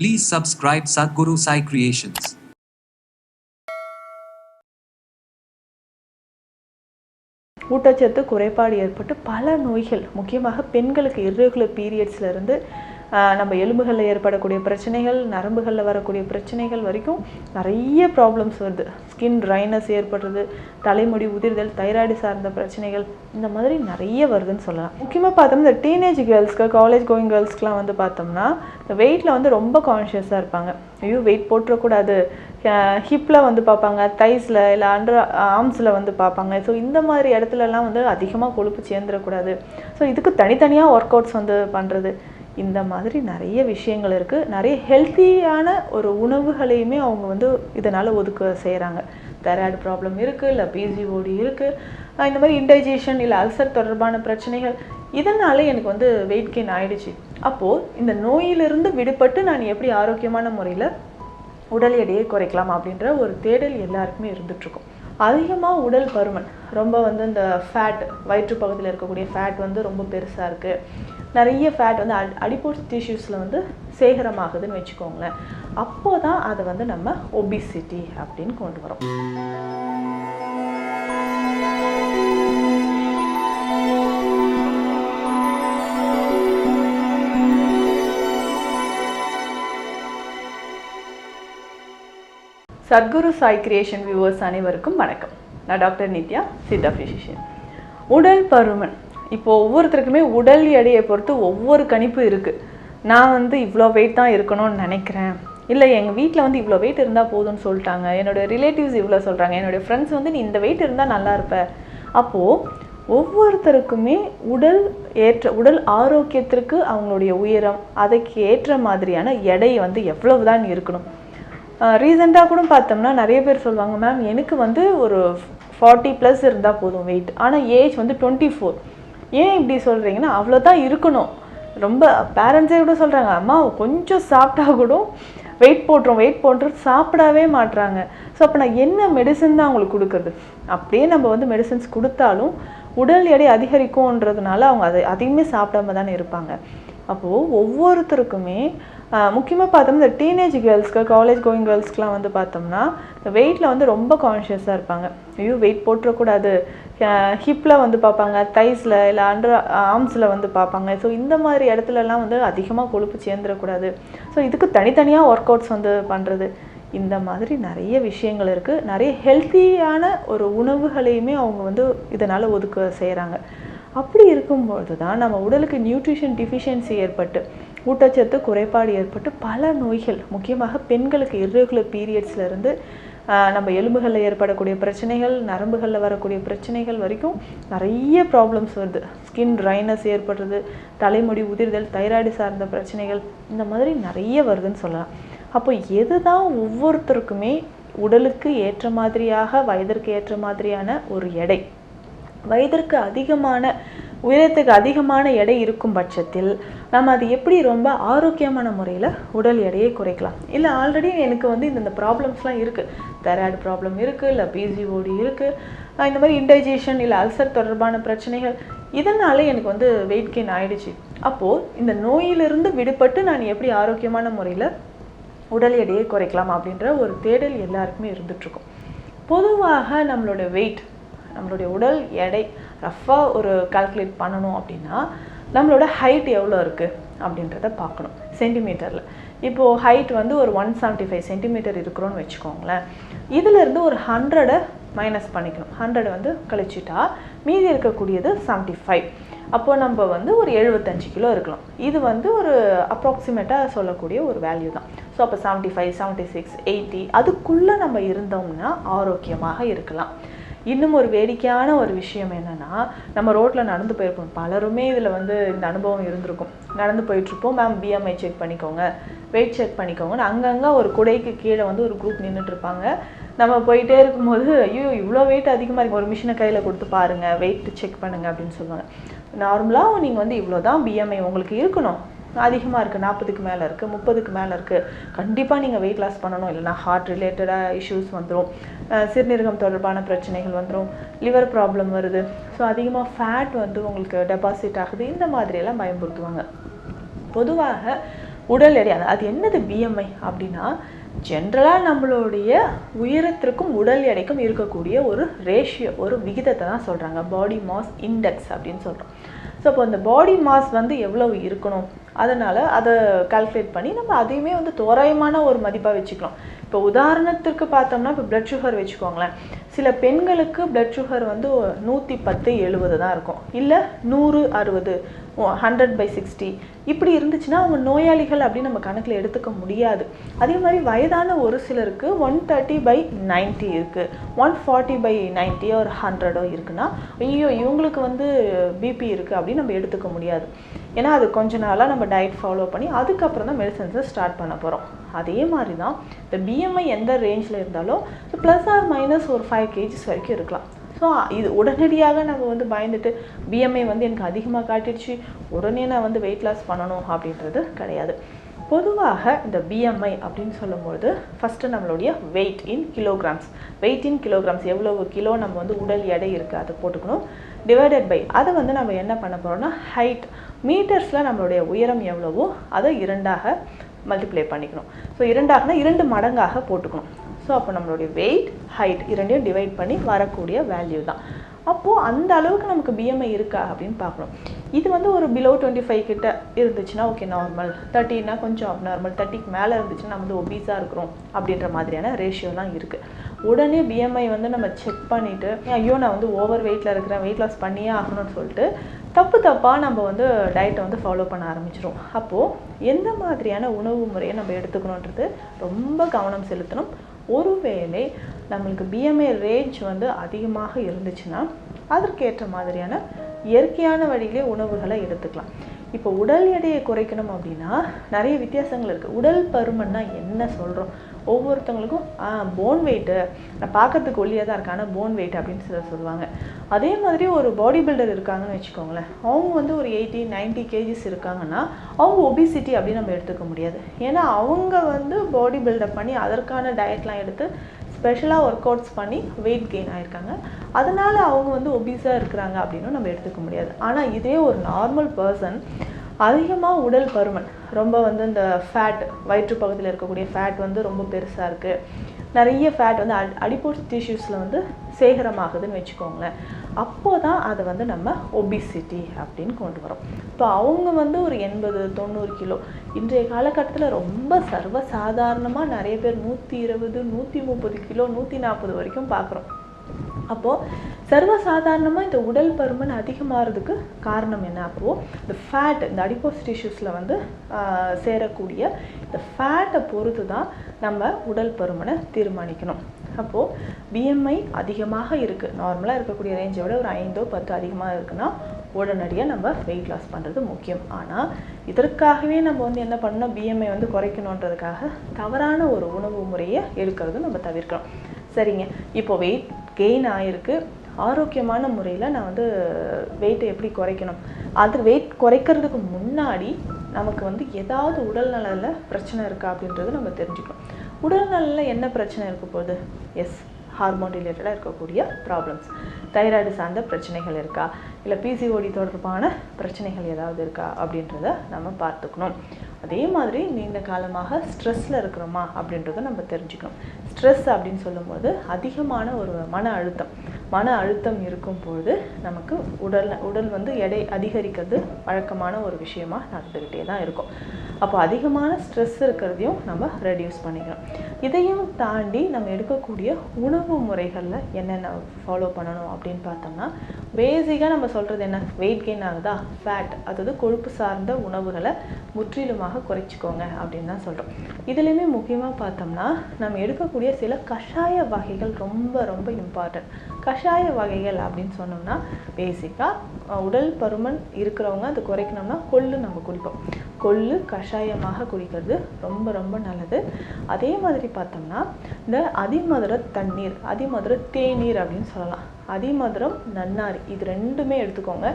Please subscribe Sadhguru Sai Creations. ஊட்டச்சத்து குறைபாடு ஏற்பட்டு பல நோய்கள் முக்கியமாக பெண்களுக்கு இரகுலர் பீரியட்ஸ்ல இருந்து நம்ம எலும்புகளில் ஏற்படக்கூடிய பிரச்சனைகள் நரம்புகளில் வரக்கூடிய பிரச்சனைகள் வரைக்கும் நிறைய ப்ராப்ளம்ஸ் வருது. ஸ்கின் ட்ரைனஸ் ஏற்படுறது தலைமுடி உதிர்தல் தைராய்டு சார்ந்த பிரச்சனைகள் இந்த மாதிரி நிறைய வருதுன்னு சொல்லலாம். முக்கியமாக பார்த்தோம்னா இந்த டீனேஜ் கேர்ள்ஸ்க்கு காலேஜ் கோயிங் கேர்ள்ஸ்க்குலாம் வந்து பார்த்தோம்னா இந்த வெயிட்டில் வந்து ரொம்ப கான்ஷியஸாக இருப்பாங்க. ஐயோ வெயிட் போட்டுறக்கூடாது. ஹிப்பில் வந்து பார்ப்பாங்க தைஸில் இல்லை அண்டர் ஆர்ம்ஸில் வந்து பார்ப்பாங்க. ஸோ இந்த மாதிரி இடத்துலலாம் வந்து அதிகமாக கொழுப்பு சேர்ந்துடக்கூடாது. ஸோ இதுக்கு தனித்தனியாக ஒர்க் அவுட்ஸ் வந்து பண்ணுறது இந்த மாதிரி நிறைய விஷயங்கள் இருக்குது நிறைய ஹெல்த்தியான ஒரு உணவுகளையுமே அவங்க வந்து இதனால் ஒதுக்க செய்கிறாங்க தைராய்டு ப்ராப்ளம் இருக்குது இல்லை பிசிஓடி இருக்குது இந்த மாதிரி இன்டைஜேஷன் இல்லை அல்சர் தொடர்பான பிரச்சனைகள் இதனால் எனக்கு வந்து வெயிட் கெயின் ஆயிடுச்சு. அப்போது இந்த நோயிலிருந்து விடுபட்டு நான் எப்படி ஆரோக்கியமான முறையில் உடல் எடையை குறைக்கலாம் அப்படின்ற ஒரு தேடல் எல்லாருக்குமே இருந்துகிட்ருக்கும் அதிகமாக உடல் பருமன். ரொம்ப வந்து இந்த ஃபேட் வயிற்று பகுதியில் இருக்கக்கூடிய ஃபேட் வந்து ரொம்ப பெருசாக இருக்குது நிறைய ஃபேட் வந்து அட் அடிப்போஸ் டிஷ்யூஸில் வந்து சேகரமாகுதுன்னு வச்சுக்கோங்களேன். அப்போ தான் அதை வந்து நம்ம ஒபிசிட்டி அப்படின்னு கொண்டு வரோம் சத்குரு சாய் கிரியேஷன் வியூவர்ஸ் அனைவருக்கும் வணக்கம். நான் டாக்டர் நித்யா சித்தா ஃபிசிஷியன் உடல் பருமன். இப்போ ஒவ்வொருத்தருக்குமே உடல் எடையை பொறுத்து ஒவ்வொரு கணிப்பு இருக்குது நான் வந்து இவ்வளோ வெயிட் தான் இருக்கணும்னு நினைக்கிறேன். இல்லை எங்கள் வீட்டில் வந்து இவ்வளோ வெயிட் இருந்தால் போதும்னு சொல்லிட்டாங்க. என்னோடய ரிலேட்டிவ்ஸ் இவ்வளோ சொல்கிறாங்க என்னோடய ஃப்ரெண்ட்ஸ் வந்து நீ இந்த வெயிட் இருந்தால் நல்லா இருப்ப. அப்போது ஒவ்வொருத்தருக்குமே உடல் ஏற்ற உடல் ஆரோக்கியத்திற்கு அவங்களுடைய உயரம் அதுக்கு ஏற்ற மாதிரியான எடை வந்து எவ்வளவு தான் இருக்கணும். ரீசெண்டாக கூட பார்த்தோம்னா நிறைய பேர் சொல்லுவாங்க மேம் எனக்கு வந்து ஒரு ஃபார்ட்டி ப்ளஸ் இருந்தால் போதும் வெயிட் ஆனால் ஏஜ் வந்து டுவெண்ட்டி ஃபோர் ஏன் இப்படி சொல்கிறீங்கன்னா அவ்வளோதான் இருக்கணும். ரொம்ப பேரண்ட்ஸே கூட சொல்கிறாங்க அம்மா கொஞ்சம் சாப்பிட்டா கூட வெயிட் போட்டுரும் வெயிட் போட்டுரும் சாப்பிடவே மாட்றாங்க. ஸோ அப்போ நான் என்ன மெடிசன் தான் அவங்களுக்கு கொடுக்குறது? அப்படியே நம்ம வந்து மெடிசன்ஸ் கொடுத்தாலும் உடல் எடை அதிகரிக்கும்ன்றதுனால அவங்க அதை அதையுமே சாப்பிடாம தானே இருப்பாங்க. அப்போது ஒவ்வொருத்தருக்குமே முக்கியமாக பார்த்தோம்னா இந்த டீனேஜ் கேர்ள்ஸ்க்கு காலேஜ் கோயிங் கேர்ள்ஸ்க்குலாம் வந்து பார்த்தோம்னா இந்த வெயிட்டில் வந்து ரொம்ப கான்ஷியஸாக இருப்பாங்க. ஐயோ வெயிட் போட்டுறக்கூடாது. ஹிப்பில் வந்து பார்ப்பாங்க தைஸில் இல்லை அண்டர் ஆர்ம்ஸில் வந்து பார்ப்பாங்க. ஸோ இந்த மாதிரி இடத்துலலாம் வந்து அதிகமாக கொழுப்பு சேர்ந்துடக்கூடாது. ஸோ இதுக்கு தனித்தனியாக ஒர்க் அவுட்ஸ் வந்து பண்ணுறது இந்த மாதிரி நிறைய விஷயங்கள் இருக்குது நிறைய ஹெல்த்தியான ஒரு உணவுகளையுமே அவங்க வந்து இதனால் ஒதுக்க செய்கிறாங்க அப்படி இருக்கும்பொழுது தான் நம்ம உடலுக்கு நியூட்ரிஷன் டிஃபிஷியன்சி ஏற்பட்டு ஊட்டச்சத்து குறைபாடு ஏற்பட்டு பல நோய்கள் முக்கியமாக பெண்களுக்கு இர்ரெகுலர் பீரியட்ஸ்லேருந்து இருந்து நம்ம எலும்புகளில் ஏற்படக்கூடிய பிரச்சனைகள் நரம்புகளில் வரக்கூடிய பிரச்சனைகள் வரைக்கும் நிறைய ப்ராப்ளம்ஸ் வருது. ஸ்கின் ட்ரைனஸ் ஏற்படுறது தலைமுடி உதிர்தல் தைராய்டு சார்ந்த பிரச்சனைகள் இந்த மாதிரி நிறைய வருதுன்னு சொல்லலாம். அப்போ எது தான் ஒவ்வொருத்தருக்குமே உடலுக்கு ஏற்ற மாதிரியாக வயதிற்கு ஏற்ற மாதிரியான ஒரு எடை. வயதிற்கு அதிகமான உயரத்துக்கு அதிகமான எடை இருக்கும் பட்சத்தில் நம்ம அது எப்படி ரொம்ப ஆரோக்கியமான முறையில் உடல் எடையை குறைக்கலாம்? இல்லை ஆல்ரெடி எனக்கு வந்து இந்த ப்ராப்ளம்ஸ்லாம் இருக்குது தெராய்டு ப்ராப்ளம் இருக்குது இல்லை பிசிஓடி இருக்குது இந்த மாதிரி இன்டைஜேஷன் இல்லை அல்சர் தொடர்பான பிரச்சனைகள் இதனால எனக்கு வந்து வெயிட் கெயின் ஆயிடுச்சு. அப்போது இந்த நோயிலிருந்து விடுபட்டு நான் எப்படி ஆரோக்கியமான முறையில் உடல் எடையை குறைக்கலாம் அப்படின்ற ஒரு தேடல் எல்லாருக்குமே இருந்துகிட்ருக்கும் பொதுவாக நம்மளோட வெயிட் நம்மளுடைய உடல் எடை ரஃப்பாக ஒரு கால்குலேட் பண்ணணும் அப்படின்னா நம்மளோட ஹைட் எவ்வளோ இருக்குது அப்படின்றத பார்க்கணும். சென்டிமீட்டரில் இப்போது ஹைட் வந்து ஒரு ஒன் செவன்ட்டி ஃபைவ் சென்டிமீட்டர் இருக்கிறோன்னு வச்சுக்கோங்களேன். இதிலேருந்து ஒரு ஹண்ட்ரடை மைனஸ் பண்ணிக்கணும். ஹண்ட்ரட் வந்து கழிச்சிட்டா மீதி இருக்கக்கூடியது செவன்ட்டி ஃபைவ் அப்போது நம்ம வந்து ஒரு எழுபத்தஞ்சு கிலோ இருக்கலாம். இது வந்து ஒரு அப்ராக்சிமேட்டாக சொல்லக்கூடிய ஒரு வேல்யூ தான். ஸோ அப்போ seventy five seventy six eighty அதுக்குள்ளே நம்ம இருந்தோம்னா ஆரோக்கியமாக இருக்கலாம். இன்னும் ஒரு வேடிக்கையான ஒரு விஷயம் என்னென்னா நம்ம ரோட்டில் நடந்து போயிருப்போம். பலருமே இதில் வந்து இந்த அனுபவம் இருந்திருக்கும். நடந்து போயிட்டுருப்போம். மேம் பிஎம்ஐ செக் பண்ணிக்கோங்க. வெயிட் செக் பண்ணிக்கோங்கன்னு அங்கங்கே ஒரு குடைக்கு கீழே வந்து ஒரு குரூப் நின்றுட்டுருப்பாங்க நம்ம போயிட்டே இருக்கும்போது ஐயோ இவ்வளோ வெயிட் அதிகமாக இருக்கும் ஒரு மிஷினை கையில் கொடுத்து பாருங்கள் வெயிட் செக் பண்ணுங்க அப்படின்னு சொல்லுவாங்க. நார்மலாக நீங்கள் வந்து இவ்வளோ தான் பிஎம்ஐ உங்களுக்கு இருக்கணும். அதிகமாக இருக்குது நாற்பதுக்கு மேலே இருக்குது முப்பதுக்கு மேலே இருக்குது கண்டிப்பாக நீங்கள் வெயிட் லாஸ் பண்ணணும். இல்லைனா ஹார்ட் ரிலேட்டடாக இஷ்யூஸ் வந்துடும் சிறுநீரகம் தொடர்பான பிரச்சனைகள் வந்துடும் லிவர் ப்ராப்ளம் வருது. ஸோ அதிகமாக ஃபேட் வந்து உங்களுக்கு டெபாசிட் ஆகுது. இந்த மாதிரியெல்லாம் பயன்படுத்துவாங்க. பொதுவாக உடல் எடை அது- அது என்னது பிஎம்ஐ அப்படின்னா ஜென்ரலாக நம்மளுடைய உயரத்திற்கும் உடல் எடைக்கும் இருக்கக்கூடிய ஒரு ரேஷியோ ஒரு விகிதத்தை தான் சொல்கிறாங்க பாடி மாஸ் இண்டெக்ஸ் அப்படின்னு சொல்கிறோம் ஸோ அப்போ அந்த பாடி மாஸ் வந்து எவ்வளவு இருக்கணும்? அதனால் அதை கால்குலேட் பண்ணி நம்ம அதையுமே வந்து தோராயமான ஒரு மதிப்பாக வச்சுக்கலாம். இப்போ உதாரணத்திற்கு பார்த்தோம்னா இப்போ பிளட் சுகர் வச்சுக்கோங்களேன். சில பெண்களுக்கு பிளட் சுகர் வந்து நூற்றி பத்து எழுபது தான் இருக்கும். இல்லை நூறு அறுபது ஹண்ட்ரட் பை சிக்ஸ்டி இப்படி இருந்துச்சுன்னா அவங்க நோயாளிகள் அப்படின்னு நம்ம கணக்கில் எடுத்துக்க முடியாது. அதே மாதிரி வயதான ஒரு சிலருக்கு ஒன் தேர்ட்டி பை நைன்ட்டி இருக்குது ஒன் ஃபார்ட்டி பை நைன்ட்டியோ ஒரு ஹண்ட்ரடோ இருக்குன்னா ஐயோ இவங்களுக்கு வந்து பிபி இருக்குது அப்படின்னு நம்ம எடுத்துக்க முடியாது. ஏன்னா அது கொஞ்ச நாளாக நம்ம டயட் ஃபாலோ பண்ணி அதுக்கப்புறம் தான் மெடிசன்ஸை ஸ்டார்ட் பண்ண போகிறோம் அதே மாதிரி தான் இந்த பிஎம்ஐ எந்த ரேஞ்சில் இருந்தாலும் ப்ளஸ் ஆர் மைனஸ் ஒரு ஃபைவ் கேஜிஸ் வரைக்கும் இருக்கலாம். ஸோ இது உடனடியாக நம்ம வந்து பயந்துட்டு பிஎம்ஐ வந்து எனக்கு அதிகமாக காட்டிடுச்சு உடனே நான் வந்து வெயிட் லாஸ் பண்ணணும் அப்படின்றது கிடையாது. பொதுவாக இந்த பிஎம்ஐ அப்படின்னு சொல்லும்பொழுது ஃபஸ்ட்டு நம்மளுடைய weight in kilograms weight in kilograms எவ்வளவு கிலோ நம்ம வந்து உடல் எடை இருக்குது அதை போட்டுக்கணும். டிவைடட் பை அதை வந்து நம்ம என்ன பண்ண போகிறோம்னா ஹைட் மீட்டர்ஸில் நம்மளுடைய உயரம் எவ்வளவோ அதை இரண்டாக மல்டிப்ளை பண்ணிக்கணும். ஸோ இரண்டாகனா இரண்டு மடங்காக போட்டுக்கணும். ஸோ அப்போ நம்மளுடைய வெயிட் ஹைட் இரண்டையும் டிவைட் பண்ணி வரக்கூடிய வேல்யூ தான். அப்போது அந்த அளவுக்கு நமக்கு பிஎம்ஐ இருக்கா அப்படின்னு பார்க்கணும். இது வந்து ஒரு பிலோ டுவெண்ட்டி ஃபைவ் கிட்ட இருந்துச்சுன்னா ஓகே நார்மல் தேர்ட்டினா கொஞ்சம் அப்நார்மல் தேர்ட்டிக்கு மேலே இருந்துச்சுன்னா நம்ம வந்து ஒபீஸாக இருக்கிறோம் அப்படின்ற மாதிரியான ரேஷியோலாம் இருக்குது உடனே பிஎம்ஐ வந்து நம்ம செக் பண்ணிவிட்டு ஐயோ நான் வந்து ஓவர் வெயிட்டில் இருக்கிறேன் வெயிட் லாஸ் பண்ணியே ஆகணும்னு சொல்லிட்டு தப்பு தப்பாக நம்ம வந்து டயட்டை வந்து ஃபாலோ பண்ண ஆரம்பிச்சிடும் அப்போது எந்த மாதிரியான உணவு முறையை நம்ம எடுத்துக்கணுன்றது ரொம்ப கவனம் செலுத்தணும். ஒருவேளை நம்மளுக்கு பிஎம்ஐ ரேஞ்ச் வந்து அதிகமாக இருந்துச்சுன்னா அதற்கேற்ற மாதிரியான இயற்கையான வழியிலே உணவுகளை எடுத்துக்கலாம். இப்போ உடல் எடையை குறைக்கணும் அப்படின்னா நிறைய வித்தியாசங்கள் இருக்குது உடல் பருமன்னா என்ன சொல்கிறோம் ஒவ்வொருத்தவங்களுக்கும் போன் வெயிட்டு நான் பார்க்கறதுக்கு ஒல்லியாக தான் இருக்கேன். ஆனால் போன் வெயிட் அப்படின்னு சிலர் சொல்லுவாங்க. அதே மாதிரி ஒரு பாடி பில்டர் இருக்காங்கன்னு வச்சுக்கோங்களேன். அவங்க வந்து ஒரு எயிட்டி 90 கேஜிஸ் இருக்காங்கன்னா அவங்க ஒபிசிட்டி அப்படின்னு நம்ம எடுத்துக்க முடியாது. ஏன்னா அவங்க வந்து பாடி பில்டப் பண்ணி அதற்கான டயட்லாம் எடுத்து ஸ்பெஷலாக ஒர்க் அவுட்ஸ் பண்ணி வெயிட் கெயின் ஆகியிருக்காங்க அதனால அவங்க வந்து ஒபீஸாக இருக்கிறாங்க அப்படின்னு நம்ம எடுத்துக்க முடியாது. ஆனால் இதே ஒரு நார்மல் பர்சன் அதிகமாக உடல் பருமன். ரொம்ப வந்து இந்த ஃபேட் வயிற்று பகுதியில் இருக்கக்கூடிய ஃபேட் வந்து ரொம்ப பெருசாக இருக்குது நிறைய ஃபேட் வந்து அட் அடிப்போஸ் டிஷ்யூஸில் வந்து சேகரமாகுதுன்னு வச்சுக்கோங்களேன். அப்போ தான் அதை வந்து நம்ம ஒபிசிட்டி அப்படின்னு கொண்டு வரோம் இப்போ அவங்க வந்து ஒரு எண்பது தொண்ணூறு கிலோ. இன்றைய காலகட்டத்தில் ரொம்ப சர்வசாதாரணமாக நிறைய பேர் நூற்றி இருபது நூற்றி முப்பது கிலோ நூற்றி நாற்பது வரைக்கும் பார்க்குறோம். அப்போது சர்வசாதாரணமாக இந்த உடல் பருமன் அதிகமாகிறதுக்கு காரணம் என்ன? அப்போது இந்த ஃபேட் இந்த அடிப்போஸ் டிஷ்யூஸில் வந்து சேரக்கூடிய இந்த ஃபேட்டை பொறுத்து தான் நம்ம உடல் பருமனை தீர்மானிக்கணும். அப்போது பிஎம்ஐ அதிகமாக இருக்குது நார்மலாக இருக்கக்கூடிய ரேஞ்சை விட ஒரு ஐந்தோ பத்து அதிகமாக இருக்குன்னா உடனடியாக நம்ம வெயிட் லாஸ் பண்ணுறது முக்கியம். ஆனால் இதற்காகவே நம்ம வந்து என்ன பண்ணணும்? பிஎம்ஐ வந்து குறைக்கணுன்றதுக்காக தவறான ஒரு உணவு முறையை எடுக்கிறது நம்ம தவிர்க்கணும். சரிங்க. இப்போ வெயிட் கெயின் ஆயிருக்கு. ஆரோக்கியமான முறையில் நான் வந்து வெயிட்டை எப்படி குறைக்கணும்? அது வெயிட் குறைக்கிறதுக்கு முன்னாடி நமக்கு வந்து ஏதாவது உடல்நலில் பிரச்சனை இருக்கா அப்படின்றது நம்ம தெரிஞ்சுக்கணும். உடல்நலில் என்ன பிரச்சனை இருக்க போகுது? எஸ் ஹார்மோன் ரிலேட்டடாக இருக்கக்கூடிய ப்ராப்ளம்ஸ் தைராய்டு சார்ந்த பிரச்சனைகள் இருக்கா? இல்லை பிசிஓடி தொடர்பான பிரச்சனைகள் ஏதாவது இருக்கா அப்படின்றத நம்ம பார்த்துக்கணும். அதே மாதிரி நீண்ட காலமாக ஸ்ட்ரெஸ்ஸில் இருக்கிறோமா அப்படின்றத நம்ம தெரிஞ்சுக்கணும். ஸ்ட்ரெஸ் அப்படின்னு சொல்லும்போது அதிகமான ஒரு மன அழுத்தம். மன அழுத்தம் இருக்கும்பொழுது நமக்கு உடல் உடல் வந்து எடை அதிகரிக்கிறது வழக்கமான ஒரு விஷயமா நடந்துக்கிட்டே தான் இருக்கும். அப்போ அதிகமான ஸ்ட்ரெஸ் இருக்கிறதையும் நம்ம ரெடியூஸ் பண்ணிக்கலாம் இதையும் தாண்டி நம்ம எடுக்கக்கூடிய உணவு முறைகளில் என்னென்ன ஃபாலோ பண்ணணும் அப்படின்னு பார்த்தோம்னா பேசிக்காக நம்ம சொல்கிறது என்ன? வெயிட் கெயின் ஆகுதா? ஃபேட் அதாவது கொழுப்பு சார்ந்த உணவுகளை முற்றிலுமாக குறைச்சிக்கோங்க அப்படின்னு தான் சொல்கிறோம் இதுலேயுமே முக்கியமாக பார்த்தோம்னா நம்ம எடுக்கக்கூடிய சில கஷாய வகைகள் ரொம்ப ரொம்ப இம்பார்ட்டன்ட் கஷாய வகைகள் அப்படின்னு சொன்னோம்னா பேசிக்காக உடல் பருமன் இருக்கிறவங்க அது குறைக்கணும்னா கொள்ளு நம்ம குடிப்போம். கொள்ளு கஷாயமாக குடிக்கிறது. ரொம்ப ரொம்ப நல்லது. அதே மாதிரி பார்த்தோம்னா இந்த அதிமதுர தண்ணீர் அதிமதுர தேநீர் அப்படின்னு சொல்லலாம். அதிமதுரம் நன்னாரி இது ரெண்டுமே எடுத்துக்கோங்க.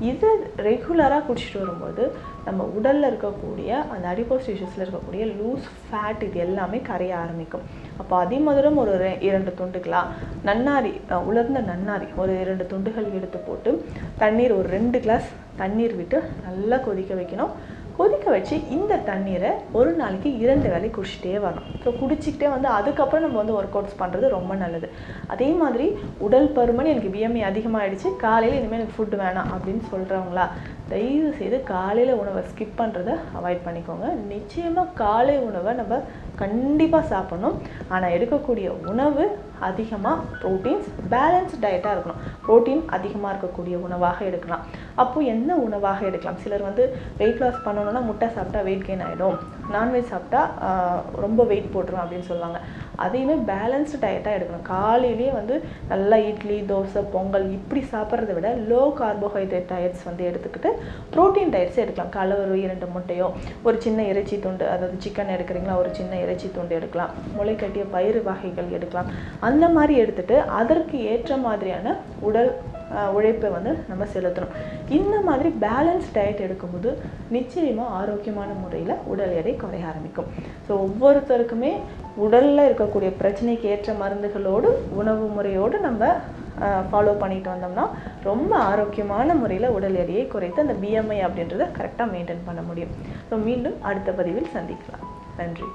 இது ரெகுலராக குடிச்சிட்டு வரும்போது நம்ம உடலில் இருக்கக்கூடிய அந்த அடிப்போஸ் டிஷ்யூஸில் இருக்கக்கூடிய லூஸ் ஃபேட் இது எல்லாமே கரைய ஆரம்பிக்கும். அப்போ அதிமதுரம் ஒரு ரெ- இரண்டு துண்டுகளா? நன்னாரி உலர்ந்த நன்னாரி ஒரு இரண்டு துண்டுகள் எடுத்து போட்டு தண்ணீர் ஒரு ரெண்டு கிளாஸ் தண்ணீர் விட்டு நல்லா கொதிக்க வைக்கணும். கொதிக்க வச்சு இந்த தண்ணீரை ஒரு நாளைக்கு இரண்டு வேலை குடிச்சிட்டே வரணும். ஸோ குடிச்சிக்கிட்டே வந்து அதுக்கப்புறம் நம்ம வந்து ஒர்க் அவுட்ஸ் பண்ணுறது ரொம்ப நல்லது. அதே மாதிரி உடல் பருமன் எனக்கு பிஎம்ஐ அதிகமாகிடுச்சு காலையில் இனிமேல் எனக்கு ஃபுட் வேணாம் அப்படின்னு சொல்கிறவங்களா தயவு செய்து காலையில் உணவை ஸ்கிப் பண்ணுறதை அவாய்ட் பண்ணிக்கோங்க. நிச்சயமாக காலை உணவை நம்ம கண்டிப்பாக சாப்பிடணும். ஆனால் எடுக்கக்கூடிய உணவு அதிகமாக ப்ரோட்டீன்ஸ் பேலன்ஸ் டயட்டாக இருக்கணும். ப்ரோட்டீன் அதிகமாக இருக்கக்கூடிய உணவாக எடுக்கலாம். அப்போது என்ன உணவாக எடுக்கலாம்? சிலர் வந்து வெயிட் லாஸ் பண்ணணும்னா முட்டை சாப்பிட்டா வெயிட் கெயின் ஆகிடும் நான்வெஜ் சாப்பிட்டா ரொம்ப வெயிட் போட்டுரும் அப்படின்னு சொல்லுவாங்க. அதையுமே பேலன்ஸ்டு டயட்டாக எடுக்கணும். காலையிலேயே வந்து நல்லா இட்லி தோசை பொங்கல் இப்படி சாப்பிட்றத விட லோ கார்போஹைட்ரேட் டயட்ஸ் வந்து எடுத்துக்கிட்டு ப்ரோட்டீன் டயட்ஸ் எடுக்கலாம். காலை ஒரு இரண்டு முட்டையோ ஒரு சின்ன இறைச்சி துண்டு அதாவது சிக்கன் எடுக்கிறீங்களா ஒரு சின்ன இறைச்சி துண்டு எடுக்கலாம். முளைக்கட்டிய பயிறு வகைகள் எடுக்கலாம். அந்த மாதிரி எடுத்துகிட்டு அதற்கு ஏற்ற மாதிரியான உடல் உழைப்பை வந்து நம்ம செலுத்தணும். இந்த மாதிரி பேலன்ஸ் டயட் எடுக்கும்போது நிச்சயமாக ஆரோக்கியமான முறையில் உடல் எடை குறைய ஆரம்பிக்கும். ஸோ ஒவ்வொருத்தருக்குமே உடலில் இருக்கக்கூடிய பிரச்சனைக்கு ஏற்ற மருந்துகளோடு உணவு முறையோடு நம்ம ஃபாலோ பண்ணிட்டு வந்தோம்னா ரொம்ப ஆரோக்கியமான முறையில் உடல் எடையை குறைத்து அந்த பிஎம்ஐ அப்படின்றத கரெக்டாக மெயின்டைன் பண்ண முடியும். ஸோ மீண்டும் அடுத்த பதிவில் சந்திக்கலாம். நன்றி.